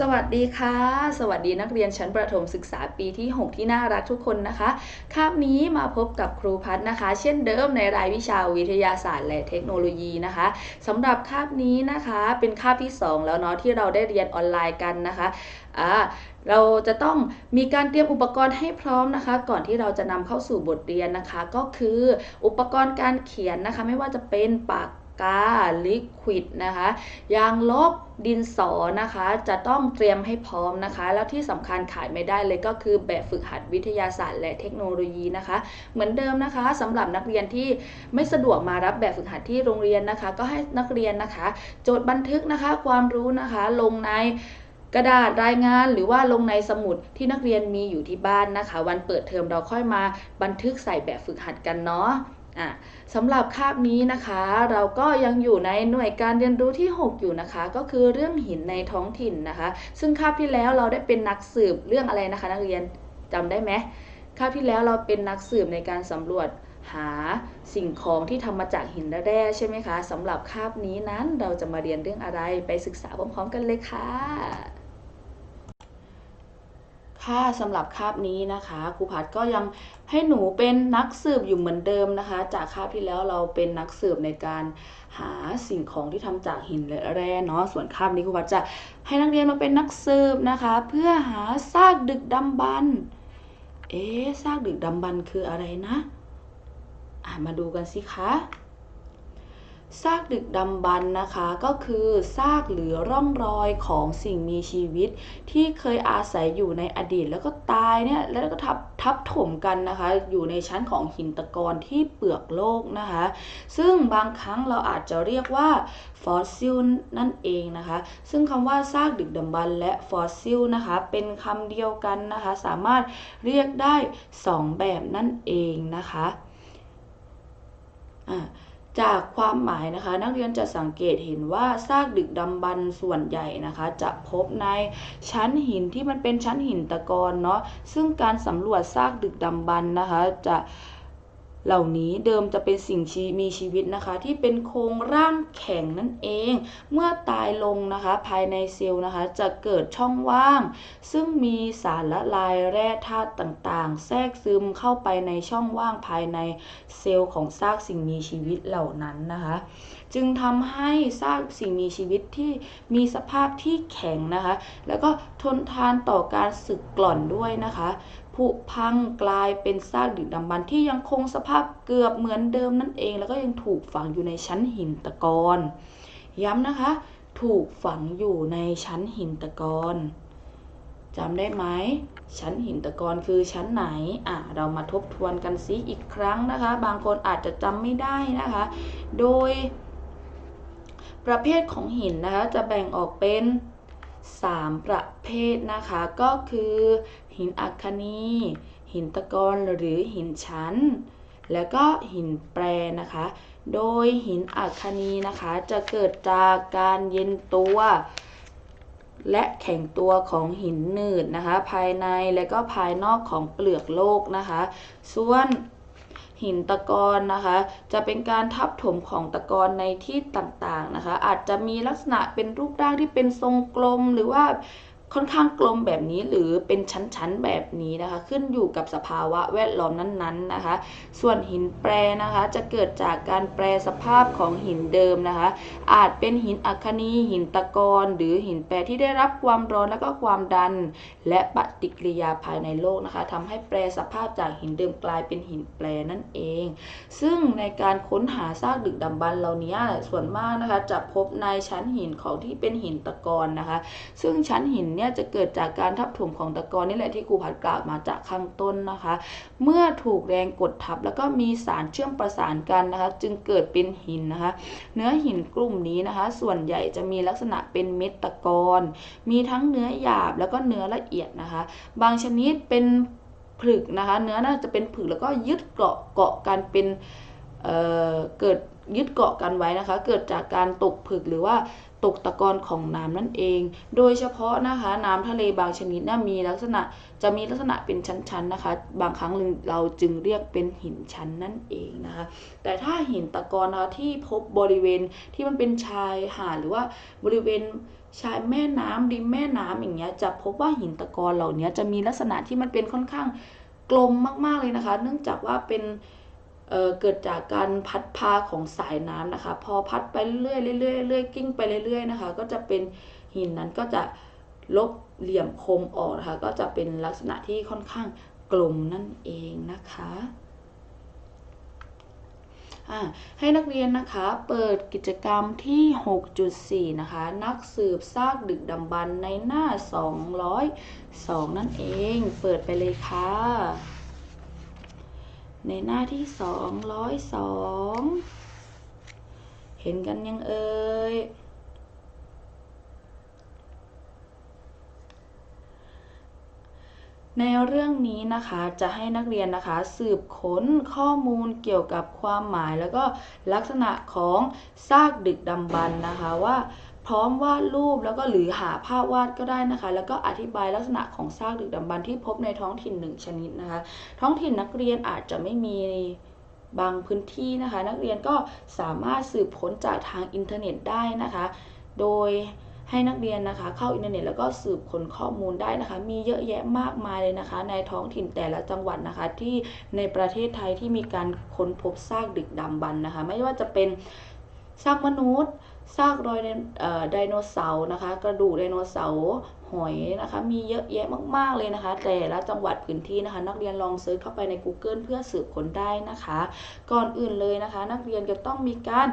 สวัสดีค่ะ สวัสดีนักเรียนชั้นประถมศึกษาปีที่ 6 ที่น่ารักทุกคนนะคะคาบนี้มาพบกับครูพัฒน์นะคะ เช่นเดิมในรายวิชาวิทยาศาสตร์และเทคโนโลยีนะคะสำหรับคาบนี้นะคะเป็นคาบที่ 2 แล้วเนาะที่เราได้เรียนออนไลน์กันนะคะอ่าเราจะต้องมีการเตรียมอุปกรณ์ให้พร้อมนะคะ ก่อนที่เราจะนำเข้าสู่บทเรียนนะคะ ก็คืออุปกรณ์การเขียนนะคะ ไม่ว่าจะเป็นปาก กาลิควิดนะคะยางลบดินสอนะคะจะต้องเตรียมให้พร้อมนะคะ แล้วที่สำคัญขาดไม่ได้เลยก็คือแบบฝึกหัดวิทยาศาสตร์ และเทคโนโลยีนะคะ เหมือนเดิมนะคะสำหรับนักเรียนที่ไม่สะดวกมารับแบบฝึกหัดที่โรงเรียนนะคะ ก็ให้นักเรียนนะคะ โจทย์บันทึกนะคะ ความรู้นะคะลงในกระดาษรายงานหรือว่าลงในสมุดที่นักเรียนมีอยู่ที่บ้านนะคะ วันเปิดเทอมเราค่อยมาบันทึกใส่แบบฝึกหัดกันเนาะ อะสำหรับคาบนี้นะคะ เราก็ยังอยู่ในหน่วยการเรียนรู้ที่ 6 อยู่นะคะ ก็คือเรื่องหินในท้องถิ่นนะคะ ซึ่งคาบที่แล้วเราได้เป็นนักสืบเรื่องอะไรนะคะ นักเรียนจำได้ไหมคาบที่แล้วเราเป็นนักสืบในการสำรวจหาสิ่งของที่ทำมาจากหินแร่ใช่ไหมคะสำหรับคาบนี้นั้นเราจะมาเรียนเรื่องอะไรไปศึกษาพร้อมๆกันเลยค่ะ ค่ะสำหรับคาบนี้นะคะครูพัดก็ยังให้หนูเป็นนักสืบอยู่เหมือนเดิมนะคะ จากคาบที่แล้วเราเป็นนักสืบในการหาสิ่งของที่ทำจากหินและแร่เนาะส่วนคาบนี้ครูพัดจะให้นักเรียนมาเป็นนักสืบนะคะ เพื่อหาซากดึกดำบรรเอ๊ซากดึกดำบรรคืออะไรนะ อะมาดูกันสิคะ ซากดึกดำบรรพ์นะคะก็คือซากหรือร่องรอยของสิ่งมีชีวิต ที่เคยอาศัยอยู่ในอดีต แล้วก็ตายเนี่ยแล้วก็ทับทับถมกันนะคะ อยู่ในชั้นของหินตะกอนที่เปลือกโลกนะคะ ซึ่งบางครั้งเราอาจจะเรียกว่าฟอสซิลนั่นเองนะคะ ซึ่งคำว่าซากดึกดำบรรพ์และฟอสซิลนะคะ เป็นคำเดียวกันนะคะ สามารถเรียกได้สองแบบนั่นเองนะคะอ่า จากความหมายนะคะ นักเรียนจะสังเกตเห็นว่าซากดึกดำบรรพ์ส่วนใหญ่นะคะ จะพบในชั้นหินที่มันเป็นชั้นหินตะกอนเนาะซึ่งการสำรวจซากดึกดำบรรพ์นะคะ จะ เหล่านี้เดิมจะเป็นสิ่งมีชีวิตนะคะ ที่เป็นโครงร่างแข็งนั่นเอง เมื่อตายลงนะคะ ภายในเซลล์นะคะ จะเกิดช่องว่าง ซึ่งมีสารละลายแร่ธาตุต่างๆ แทรกซึมเข้าไปในช่องว่างภายในเซลล์ของซากสิ่งมีชีวิตเหล่านั้นนะคะ จึงทำให้ซากสิ่งมีชีวิตที่มีสภาพที่แข็งนะคะ แล้วก็ทนทานต่อการสึกกร่อนด้วยนะคะ พังกลายเป็นซากดึกดำบรรพ์ที่ยังคงสภาพเกือบเหมือนเดิมนั่นเอง แล้วก็ยังถูกฝังอยู่ในชั้นหินตะกอนย้ำนะคะ ถูกฝังอยู่ในชั้นหินตะกอนจำได้ไหมชั้นหินตะกอนคือชั้นไหน อะ เรามาทบทวนกันซิอีกครั้งนะคะ บางคนอาจจะจำไม่ได้นะคะ โดย ประเภทของหินนะคะ จะแบ่งออกเป็น 3 ประเภทนะคะ ก็คือ หินอัคนี หินตะกอนหรือหินชั้น แล้วก็หินแปรนะคะ โดยหินอัคนีนะคะจะเกิดจากการเย็นตัว และแข็งตัวของหินหนืดนะคะ ภายในและก็ภายนอกของเปลือกโลกนะคะ ส่วน หินตะกอนนะคะ จะเป็นการทับถมของตะกอนในที่ต่างๆนะคะ อาจจะมีลักษณะเป็นรูปร่างที่เป็นทรงกลมหรือว่า ค่อนข้างกลมแบบนี้หรือเป็นชั้นๆแบบนี้นะคะ ขึ้นอยู่กับสภาวะแวดล้อมนั้นๆนะคะ ส่วนหินแปรนะคะจะเกิดจากการแปรสภาพของหินเดิมนะคะ อาจเป็นหินอัคนีหินตะกอนหรือหินแปรที่ได้รับความร้อนและก็ความดัน และปฏิกิริยาภายในโลกนะคะทำให้แปรสภาพจากหินเดิมกลายเป็นหินแปรนั่นเอง ซึ่งในการค้นหาซากดึกดำบรรพ์เหล่านี้ส่วนมากนะคะจะพบในชั้นหินของที่เป็นหินตะกอนนะคะ ซึ่งชั้นหินนี่ยจะเกิดจากการทับถมของตะกอนนี่แหละที่ครูพัดกล่าวมาจากข้างต้นนะคะ เมื่อถูกแรงกดทับแล้วก็มีสารเชื่อมประสานกันนะคะ จึงเกิดเป็นหินนะคะ เนื้อหินกลุ่มนี้นะคะ ส่วนใหญ่จะมีลักษณะเป็นเม็ดตะกอนมีทั้งเนื้อหยาบแล้วก็เนื้อละเอียดนะคะ บางชนิดเป็นผลึกนะคะ เนื้อน่าจะเป็นผึกแล้วก็ยึดเกาะเกาะกันเป็นเเกิด ยึดเกาะกันไว้นะคะ เกิดจากการตกผึกหรือว่าตกตะกอนของน้ำนั่นเอง โดยเฉพาะนะคะน้ำทะเลบางชนิดนะมีลักษณะจะมีลักษณะเป็นชั้นๆนะคะ บางครั้งเราจึงเรียกเป็นหินชั้นนั่นเองนะคะ แต่ถ้าหินตะกอนนะคะที่พบบริเวณที่มันเป็นชายหาดหรือว่าบริเวณชายแม่น้ำริมแม่น้ำอย่างเงี้ยจะพบว่าหินตะกอนเหล่านี้จะมีลักษณะที่มันเป็นค่อนข้างกลมมากๆเลยนะคะ เนื่องจากว่าเป็น เเกิดจากการพัดพาของสายน้ำนะคะ พอพัดไปเรื่อยๆเรื่อยๆเรื่อยๆกิ้งไปเรื่อยๆนะคะ ก็จะเป็นหินนั้นก็จะลบเหลี่ยมคมออกนะคะ ก็จะเป็นลักษณะที่ค่อนข้างกลมนั่นเองนะคะให้นักเรียนนะคะเปิดกิจกรรมที่ 6.4 นะคะ นักสืบซากดึกดำบรรในหน้า 202 นั่นเอง เปิดไปเลยค่ะ ในหน้าที่202เห็นกันยังเอ่ยในเรื่องนี้นะคะจะให้นักเรียนนะคะสืบค้นข้อมูลเกี่ยวกับความหมายแล้วก็ลักษณะของซากดึกดำบรรพ์นะคะว่า พร้อมวาดรูปแล้วก็หรือหาภาพวาดก็ได้นะคะ แล้วก็อธิบายลักษณะของซากดึกดำบรรที่พบในท้องถิ่นหนึ่งชนิดนะคะ ท้องถิ่นนักเรียนอาจจะไม่มีบางพื้นที่นะคะ นักเรียนก็สามารถสืบค้นจากทางอินเทอร์เน็ตได้นะคะ โดยให้นักเรียนนะคะ เข้าอินเทอร์เน็ตแล้วก็สืบค้นข้อมูลได้นะคะ มีเยอะแยะมากมายเลยนะคะ ในท้องถิ่นแต่ละจังหวัดนะคะ ที่ในประเทศไทยที่มีการค้นพบซากดึกดำบรรพ์นะคะ ไม่ว่าจะเป็นซากมนุษย์ ซากรอยไดเอ่อไดโนเสาร์นะคะ กระดูกไดโนเสาร์หอยนะคะ มีเยอะแยะมากๆเลยนะคะ แต่ละจังหวัดพื้นที่นะคะ นักเรียนลองเซิร์ชเข้าไปใน Google เพื่อสืบค้นได้นะคะ ก่อนอื่นเลยนะคะ นักเรียนจะต้องมีการ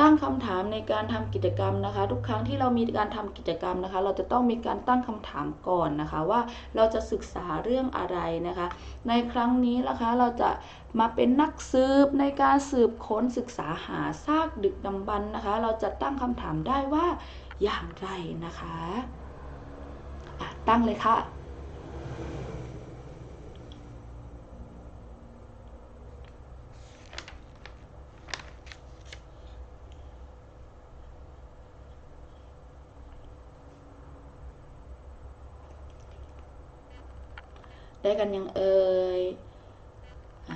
ตั้งคำถามในการทำกิจกรรมนะคะ ทุกครั้งที่เรามีการทำกิจกรรมนะคะ เราจะต้องมีการตั้งคำถามก่อนนะคะ ว่าเราจะศึกษาเรื่องอะไรนะคะ ในครั้งนี้นะคะเราจะมาเป็นนักสืบในการสืบค้นศึกษาหาซากดึกดำบรรพ์นะคะ เราจะตั้งคำถามได้ว่าอย่างไรนะคะะตั้งเลยค่ะ ได้กันยังเอ่ยอ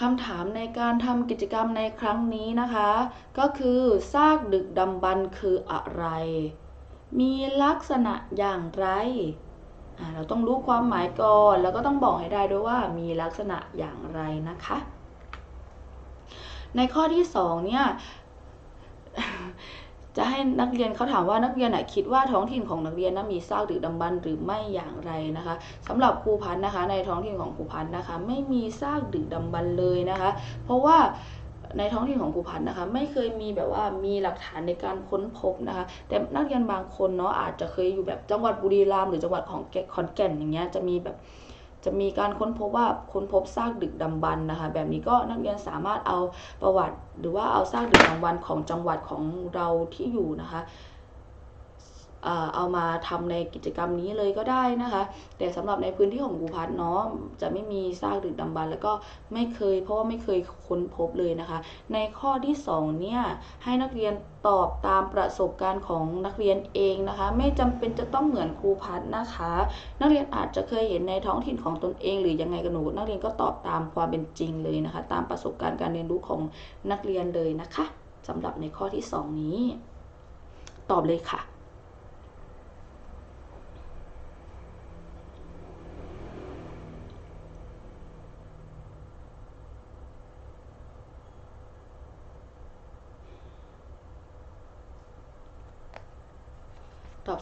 คำถามในการทำกิจกรรมในครั้งนี้นะคะ ก็คือซากดึกดำบรรพ์คืออะไร มีลักษณะอย่างไร เราต้องรู้ความหมายก่อน แล้วก็ต้องบอกให้ได้ด้วยว่ามีลักษณะอย่างไรนะคะ ในข้อที่สองเนี่ย จะให้นักเรียนเขาถามว่านักเรียนคิดว่าท้องถิ่นของนักเรียนนะมีซากดึกดำบรรพ์หรือไม่อย่างไรนะคะสำหรับครูพันธ์นะคะ ในท้องถิ่นของครูพันธ์นะคะ ไม่มีซากดึกดำบรรพ์เลยนะคะ เพราะว่าในท้องถิ่นของครูพันธ์นะคะ ไม่เคยมีแบบว่ามีหลักฐานในการค้นพบนะคะ แต่นักเรียนบางคนเนาะอาจจะเคยอยู่แบบจังหวัดบุรีรัมย์หรือจังหวัดของขอนแก่นอย่างเงี้ยจะมีแบบ จะมีการค้นพบว่าค้นพบซากดึกดำบรรพ์นะคะ แบบนี้ก็นักเรียนสามารถเอาประวัติ หรือว่าเอาซากดึกดำบรรพ์ของจังหวัดของเราที่อยู่นะคะ เอามาทำในกิจกรรมนี้เลยก็ได้นะคะ แต่สำหรับในพื้นที่ของครูพัฒน์เนาะจะไม่มีซากดึกดำบรรแล้วก็ไม่เคย เพราะว่าไม่เคยค้นพบเลยนะคะ ในข้อที่สองเนี่ย ให้นักเรียนตอบตามประสบการณ์ของนักเรียนเองนะคะ ไม่จำเป็นจะต้องเหมือนครูพัฒน์นะคะ นักเรียนอาจจะเคยเห็นในท้องถิ่นของตนเอง หรือยังไงกันหนูนักเรียนก็ตอบตามความเป็นจริงเลยนะคะ ตามประสบการณ์การเรียนรู้ของนักเรียนเลยนะคะสำหรับในข้อที่สองนี้ ตอบเลยค่ะ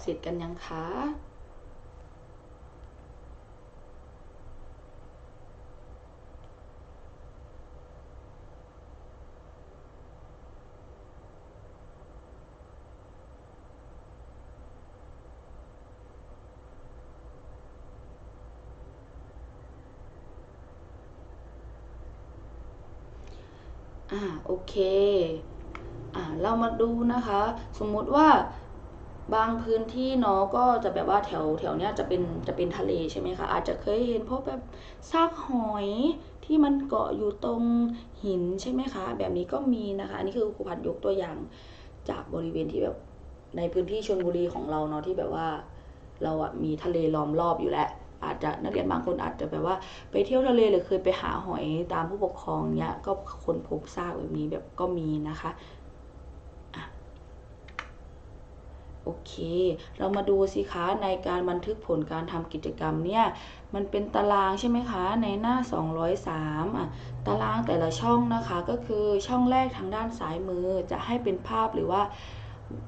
เสร็จกันยังคะอ่าโอเคอ่าเรามาดูนะคะ สมมุติว่า บางพื้นที่เนาะก็จะแบบว่าแถวแถวเนี้ยจะเป็นจะเป็นทะเลใช่ไหมคะ อาจจะเคยเห็นพวกแบบซากหอยที่มันเกาะอยู่ตรงหินใช่ไหมคะ แบบนี้ก็มีนะคะ อันนี้คือครูพัดยกตัวอย่างจากบริเวณที่แบบในพื้นที่ชลบุรีของเราเนาะที่แบบว่า เราอะมีทะเลล้อมรอบอยู่แล้วอาจจะนักเรียนบางคนอาจจะแบบว่า ไปเที่ยวทะเลหรือเคยไปหาหอยตามผู้ปกครองเนี้ยก็คนพบซากแบบนี้แบบก็มีนะคะ เค เรามาดูสิคะในการบันทึกผลการทำกิจกรรมเนี่ย มันเป็นตารางใช่ไหมคะ ในหน้า 203อะตารางแต่ละช่องนะคะก็คือช่องแรกทางด้านซ้ายมือจะให้เป็นภาพหรือว่า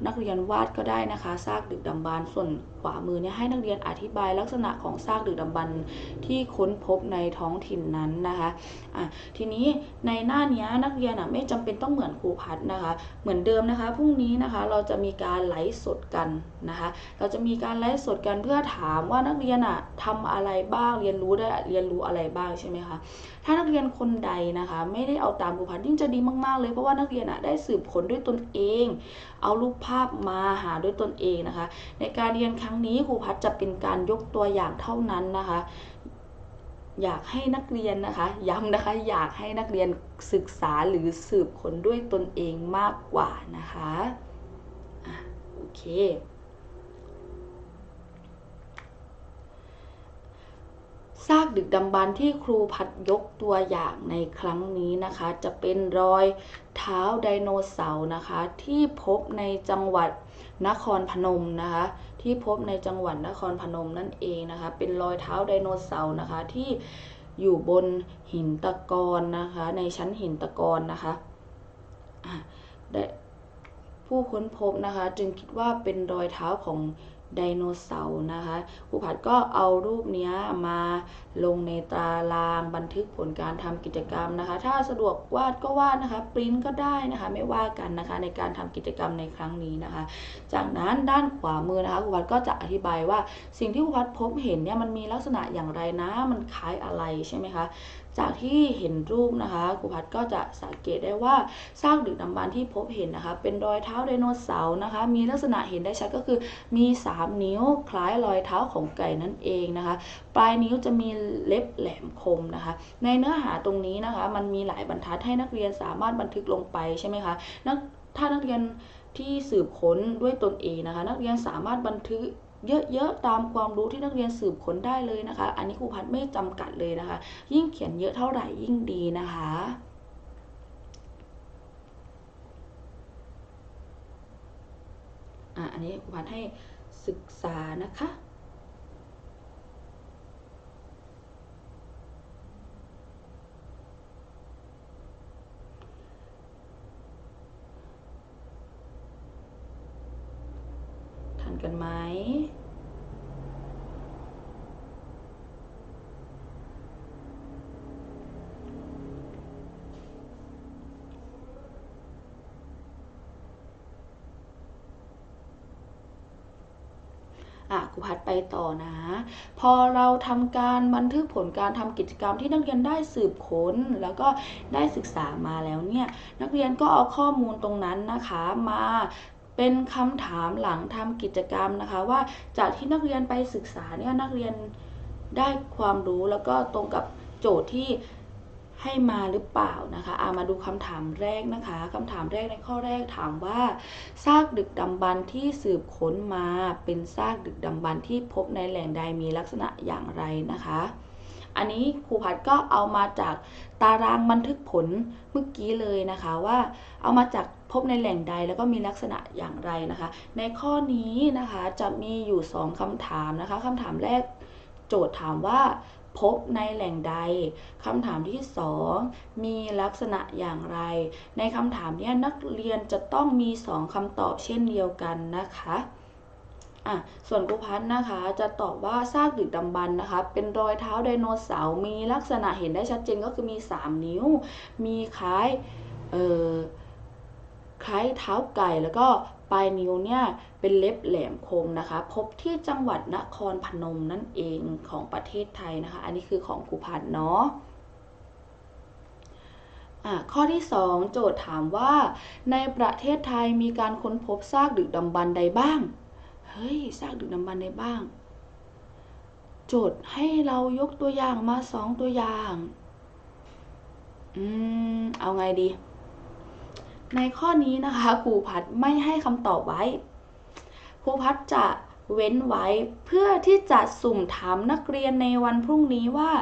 นักเรียนวาดก็ได้นะคะซากดึกดำบรรพ์ส่วนขวามือเนี่ยให้นักเรียนอธิบายลักษณะของซากดึกดำบรรพ์ที่ค้นพบในท้องถิ่นนั้นนะคะอะทีนี้ในหน้านี้นักเรียนอะไม่จำเป็นต้องเหมือนครูพัฒนะคะ เหมือนเดิมนะคะพรุ่งนี้นะคะเราจะมีการไลฟ์สดกันนะคะ เราจะมีการไลฟ์สดกันเพื่อถามว่านักเรียนอะทำอะไรบ้างเรียนรู้ได้เรียนรู้อะไรบ้างใช่ไหมคะถ้านักเรียนคนใดนะคะ ไม่ได้เอาตามครูพัฒยิ่งจะดีมากๆเลยเพราะว่านักเรียนอะได้สืบค้นด้วยตนเอง เอารูปภาพมาหาด้วยตนเองนะคะ ในการเรียนครั้งนี้ครูพัฒจะเป็นการยกตัวอย่างเท่านั้นนะคะอยากให้นักเรียนนะคะ ย้ำนะคะอยากให้นักเรียนศึกษาหรือสืบค้นด้วยตนเองมากกว่านะคะอะโอเค ซากดึกดำบรรพ์ที่ครูพัดยกตัวอย่างในครั้งนี้นะคะ จะเป็นรอยเท้าไดโนเสาร์นะคะ ที่พบในจังหวัดนครพนมนะคะ ที่พบในจังหวัดนครพนมนั่นเองนะคะ เป็นรอยเท้าไดโนเสาร์นะคะที่อยู่บนหินตะกอนนะคะ ในชั้นหินตะกอนนะคะผู้ค้นพบนะคะ จึงคิดว่าเป็นรอยเท้าของ ไดโนเสาร์นะคะครูผัดก็เอารูปเนี้ยมาลงในตารางบันทึกผลการทำกิจกรรมนะคะ ถ้าสะดวกวาดก็วาดนะคะปริ้นก็ได้นะคะไม่ว่ากันนะคะในการทำกิจกรรมในครั้งนี้นะคะ จากนั้นด้านขวามือนะคะครูพัดก็จะอธิบายว่าสิ่งที่ครูพัดพบเห็นเนี่ยมันมีลักษณะอย่างไรนะมันคล้ายอะไรใช่ไหมคะ จากที่เห็นรูปนะคะครูพัดก็จะสังเกตได้ว่าซากดึกดำบรรที่พบเห็นนะคะ เป็นรอยเท้าไดโนเสาร์นะคะ มีลักษณะเห็นได้ชัดก็คือมี 3 นิ้วคล้ายรอยเท้าของไก่นั่นเองนะคะ ปลายนิ้วจะมีเล็บแหลมคมนะคะ ในเนื้อหาตรงนี้นะคะ มันมีหลายบรรทัดให้นักเรียนสามารถบันทึกลงไปใช่ไหมคะนักถ้านักเรียนที่สืบค้นด้วยตนเองนะคะ นักเรียนสามารถบันทึก เยอะๆตามความรู้ที่นักเรียนสืบค้นได้เลยนะคะ อันนี้ครูพัดไม่จำกัดเลยนะคะ ยิ่งเขียนเยอะเท่าไหร่ยิ่งดีนะคะอะอันนี้ครูพัดให้ศึกษานะคะ ทันกันไหม อะครูพัดไปต่อนะ พอเราทำการบันทึกผลการทำกิจกรรมที่นักเรียนได้สืบค้น แล้วก็ได้ศึกษามาแล้วเนี่ยนักเรียนก็เอาข้อมูลตรงนั้นนะคะมาเป็นคำถามหลังทำกิจกรรมนะคะ ว่าจากที่นักเรียนไปศึกษาเนี่ยนักเรียนได้ความรู้แล้วก็ตรงกับโจทย์ที่ ให้มาหรือเปล่านะคะอามาดูคำถามแรกนะคะคำถามแรกในข้อแรกถามว่าซากดึกดำบรรพ์ที่สืบค้นมาเป็นซากดึกดำบรรพ์ที่พบในแหล่งใดมีลักษณะอย่างไรนะคะ อันนี้ครูพัดก็เอามาจากตารางบันทึกผลเมื่อกี้เลยนะคะว่า เอามาจากพบในแหล่งใดแล้วก็มีลักษณะอย่างไรนะคะ ในข้อนี้นะคะจะมีอยู่ 2คำถามนะคะคำถามแรกโจทย์ถามว่า พบในแหล่งใดคำถามที่ 2 มีลักษณะอย่างไร ในคำถามนี้นักเรียนจะต้องมี 2คำตอบเช่นเดียวกันนะคะอะส่วนครูพัฒน์นะคะจะตอบว่าซากดึกดำบรรพ์นะคะ เป็นรอยเท้าไดโนเสาร์มีลักษณะเห็นได้ชัดเจนก็คือมี 3 นิ้ว มีคล้ายเอ่อคล้ายเท้าไก่แล้วก็ ปลายนิ้วเนี่ยเป็นเล็บแหลมคมนะคะ พบที่จังหวัดนครพนมนั่นเองของประเทศไทยนะคะ อันนี้คือของครูพันเนาะอะข้อที่ 2 โจทย์ถามว่า ในประเทศไทยมีการค้นพบซากดึกดำบรรใดบ้าง เฮ้ยซากดึกดำบรรใดบ้าง โจทย์ให้เรายกตัวอย่างมาสองตัวอย่าง อืม เอาไงดี ในข้อนี้นะคะครูพัดไม่ให้คำตอบไว้ครูพัดจะเว้นไว้เพื่อที่จะสุ่มถามนักเรียนในวันพรุ่งนี้ว่า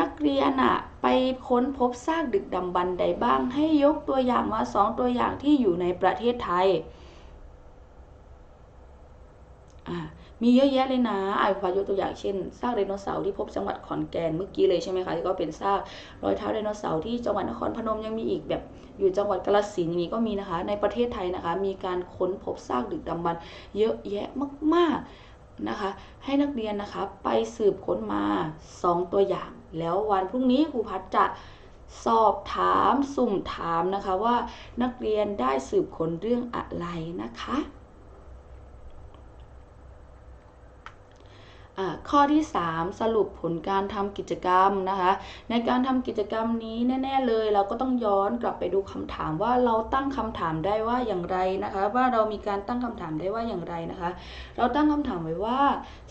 นักเรียนอะไปค้นพบซากดึกดำบรรใดบ้าง ให้ยกตัวอย่างมาสองตัวอย่างที่อยู่ในประเทศไทยอ่า มีเยอะแยะเลยนะอ่าพายกตัวอย่างเช่นซากไดโนเสาร์ที่พบจังหวัดขอนแก่นเมื่อกี้เลยใช่ไหมคะที่ก็เป็นซากรอยเท้าไดโนเสาร์ที่จังหวัดนครพนมยังมีอีกแบบอยู่จังหวัดกาฬสินธุ์อย่างนี้ก็มีนะคะ ในประเทศไทยนะคะ มีการค้นพบซากดึกดำบรรพ์เยอะแยะมากๆนะคะ ให้นักเรียนนะคะไปสืบค้นมา 2 ตัวอย่าง แล้ววันพรุ่งนี้ครูพัฒจะสอบถามสุ่มถามนะคะว่านักเรียนได้สืบค้นเรื่องอะไรนะคะ อ่า ข้อที่ 3 สรุปผลการทำกิจกรรมนะคะ ในการทำกิจกรรมนี้แน่ ๆ เลย เราก็ต้องย้อนกลับไปดูคำถามว่าเราตั้งคำถามได้ว่าอย่างไรนะคะ ว่าเรามีการตั้งคำถามได้ว่าอย่างไรนะคะ เราตั้งคำถามไว้ว่า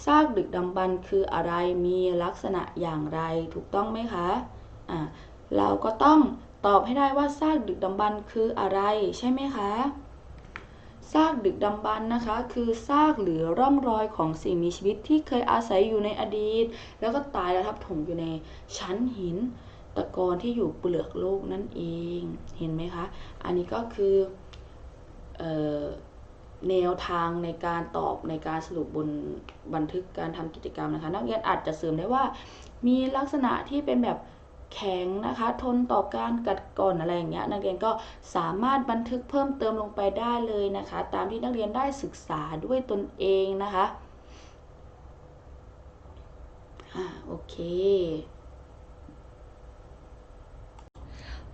ซากดึกดำบรรพ์คืออะไรมีลักษณะอย่างไรถูกต้องไหมคะอ่าเราก็ต้องตอบให้ได้ว่าซากดึกดำบรรพ์คืออะไรใช่ไหมคะ ซากดึกดำบรรพ์นะคะ คือซากหรือร่องรอยของสิ่งมีชีวิตที่เคยอาศัยอยู่ในอดีต แล้วก็ตายและทับถมอยู่ในชั้นหินตะกอนที่อยู่เปลือกโลกนั่นเองเห็นไหมคะ อันนี้ก็คือออแนวทางในการตอบในการสรุปบนบันทึกการทำกิจกรรมนะคะ นักเรียนอาจจะเสริมได้ว่า มีลักษณะที่เป็นแบบ แข็งนะคะ ทนต่อการกัดกร่อนอะไรอย่างเงี้ยนักเรียนก็สามารถบันทึกเพิ่มเติมลงไปได้เลยนะคะ ตามที่นักเรียนได้ศึกษาด้วยตนเองนะคะอ่าโอเค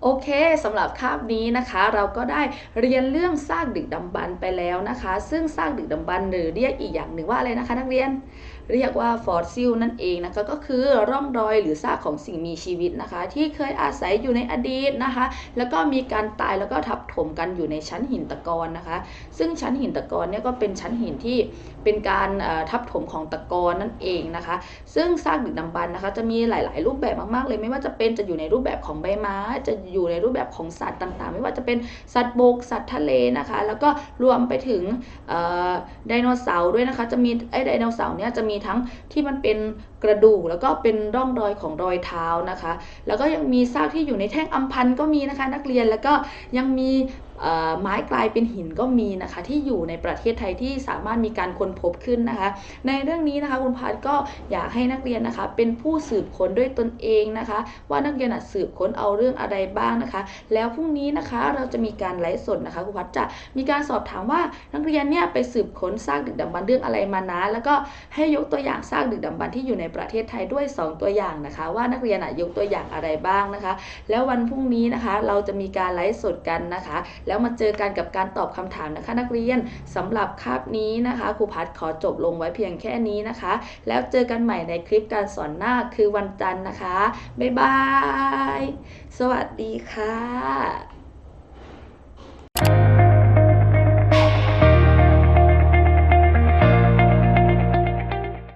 โอเคสำหรับคาบนี้นะคะ เราก็ได้เรียนเรื่องซากดึกดำบรรพ์ไปแล้วนะคะ ซึ่งซากดึกดำบรรพ์หรือเรียกอีกอย่างหนึ่งว่าอะไรนะคะ นักเรียน เรียกว่าฟอสซิลนั่นเองนะคะก็คือร่องรอยหรือซากของสิ่งมีชีวิตนะคะ ที่เคยอาศัยอยู่ในอดีตนะคะ แล้วก็มีการตายแล้วก็ทับ ถมกันอยู่ในชั้นหินตะกอนนะคะ ซึ่งชั้นหินตะกอนเนี่ยก็เป็นชั้นหินที่เป็นการทับถมของตะกอนนั่นเองนะคะ ซึ่งซากดึกดำบรรพ์นะคะ จะมีหลาย ๆ รูปแบบมาก ๆ เลย ไม่ว่าจะเป็นจะอยู่ในรูปแบบของใบไม้ จะอยู่ในรูปแบบของสัตว์ต่าง ๆ ไม่ว่าจะเป็นสัตว์บก สัตว์ทะเลนะคะ แล้วก็รวมไปถึงไดโนเสาร์ด้วยนะคะ จะมีไอ้ไดโนเสาร์เนี่ยจะมีทั้งที่มันเป็น กระดูกแล้วก็เป็นร่องรอยของรอยเท้านะคะ แล้วก็ยังมีซากที่อยู่ในแท่งอัมพันก็มีนะคะนักเรียนแล้วก็ยังมี ไม้กลายเป็นหินก็มีนะคะที่อยู่ในประเทศไทยที่สามารถมีการค้นพบขึ้นนะคะ ในเรื่องนี้นะคะคุณพัฒน์ก็อยากให้นักเรียนนะคะเป็นผู้สืบค้นด้วยตนเองนะคะ ว่านักเรียนสืบค้นเอาเรื่องอะไรบ้างนะคะ แล้วพรุ่งนี้นะคะเราจะมีการไลฟ์สดนะคะคุณพัฒน์จะมีการสอบถามว่านักเรียนเนี่ยไปสืบค้นซากดึกดำบรรพ์เรื่องอะไรมานะ แล้วก็ให้ยกตัวอย่างซากดึกดำบรรพ์ที่อยู่ในประเทศไทยด้วย 2 ตัวอย่างนะคะ ว่านักเรียนยกตัวอย่างอะไรบ้างนะคะ แล้ววันพรุ่งนี้นะคะเราจะมีการไลฟ์สดกันนะคะแล้วมาเจอกันกับการตอบคำถามนะคะ นักเรียนสำหรับคาบนี้นะคะครูพัดขอจบลงไว้เพียงแค่นี้นะคะ แล้วเจอกันใหม่ในคลิปการสอนหน้าคือวันจันทร์นะคะ บ๊ายบาย สวัสดีค่ะ